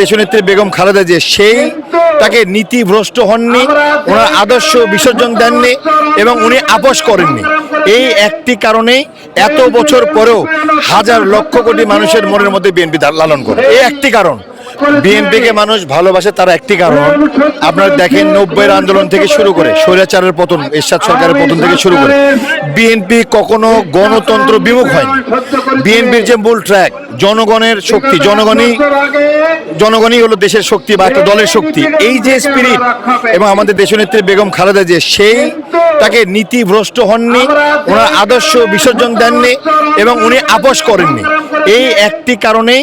দেশনেত্রী বেগম খালেদা যে সেই তাকে নীতি ভ্রষ্ট হননি ওনার আদর্শ বিসর্জন দেননি এবং উনি আপোষ করেননি। এই একটি কারণে এত বছর পরেও হাজার লক্ষ কোটি মানুষের মনের মধ্যে বিএনপি লালন করে। এই একটি কারণ। বিএনপিকে মানুষ ভালোবাসে তার একটি কারণ। আপনারা দেখেন নব্বইয়ের আন্দোলন থেকে শুরু করে স্বৈরাচারের পতন এরশাদ সরকারের পতন থেকে শুরু করে। বিএনপি কখনো গণতন্ত্র বিমুখ হয়নি। বিএনপির যে মূল ট্র্যাক জনগণের শক্তি জনগণই জনগণই হলো দেশের শক্তি বা একটা দলের শক্তি। এই যে স্পিরিট এবং আমাদের দেশনেত্রী বেগম খালেদা যে সেই তাকে নীতিভ্রষ্ট হননি ওনার আদর্শ বিসর্জন দেননি এবং উনি আপোষ করেননি। এই একটি কারণে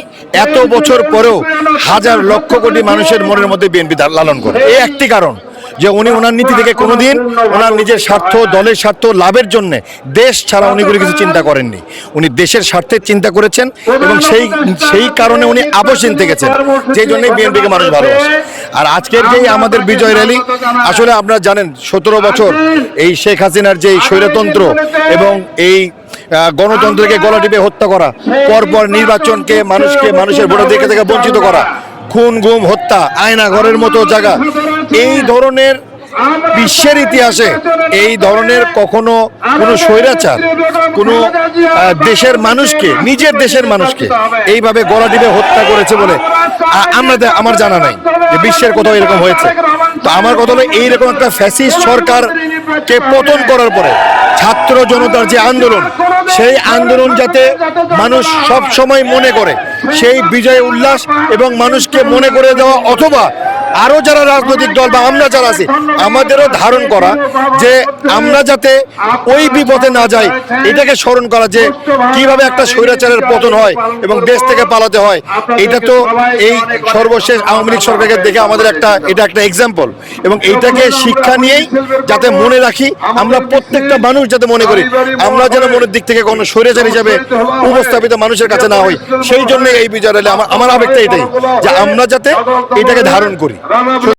এত বছর পরেও হাজার লক্ষ কোটি মানুষের মনের মধ্যে বিএনপি লালন করে। এই একটি কারণ। যে উনি ওনার নীতি থেকে কোনোদিন ওনার নিজের স্বার্থ, দলের স্বার্থ, লাভের জন্য দেশ ছাড়া উনি কোনো কিছু চিন্তা করেননি। উনি দেশের স্বার্থের চিন্তা করেছেন এবং সেই সেই কারণে উনি আপোষ চিনতে গেছেন যেই জন্যই বিএনপিকে মানুষ ভালোবাসে। আর আজকের যেই আমাদের বিজয় র্যালি, আসলে আপনারা জানেন সতেরো বছর এই শেখ হাসিনার যে স্বৈরতন্ত্র এবং এই গণতন্ত্রকে গলা টিপে হত্যা করা, পরপর নির্বাচনকে মানুষকে মানুষের ভোটাধিকার থেকে বঞ্চিত করা, খুন, গুম, হত্যা, আয়না ঘরের মতো জায়গা এই ধরনের বিশ্বের ইতিহাসে এই ধরনের কখনো কোনো স্বৈরাচার, কোনো দেশের মানুষকে, নিজের দেশের মানুষকে এইভাবে গলা টিপে হত্যা করেছে বলে আমরা আমার জানা নাই যে বিশ্বের কোথাও এরকম হয়েছে। তো আমার কথা হলো এইরকম একটা ফ্যাসিস্ট সরকারকে পতন করার পরে ছাত্র জনতার যে আন্দোলন, সেই আন্দোলন যাতে মানুষ সব সময় মনে করে, সেই বিজয় উল্লাস এবং মানুষকে মনে করে দেওয়া অথবা আরও যারা রাজনৈতিক দল বা আমরা যারা আছি, আমাদেরও ধারণ করা যে আমরা যাতে ওই বিপদে না যাই, এটাকে স্মরণ করা যে কীভাবে একটা স্বৈরাচারের পতন হয় এবং দেশ থেকে পালাতে হয়, এটা তো এই সর্বশেষ আওয়ামী লীগ সরকারকে দেখে আমাদের একটা, এটা একটা এক্সাম্পল এবং এইটাকে শিক্ষা নিয়েই যাতে মনে রাখি, আমরা প্রত্যেকটা মানুষ যাতে মনে করি, আমরা যেন মনের দিক থেকে কোনো স্বৈরাচার হিসাবে উপস্থাপিত মানুষের কাছে না হই, সেই জন্য এই আমার আমার আবেগটা এটাই, যে আমরা যাতে এটাকে ধারণ করি। রানা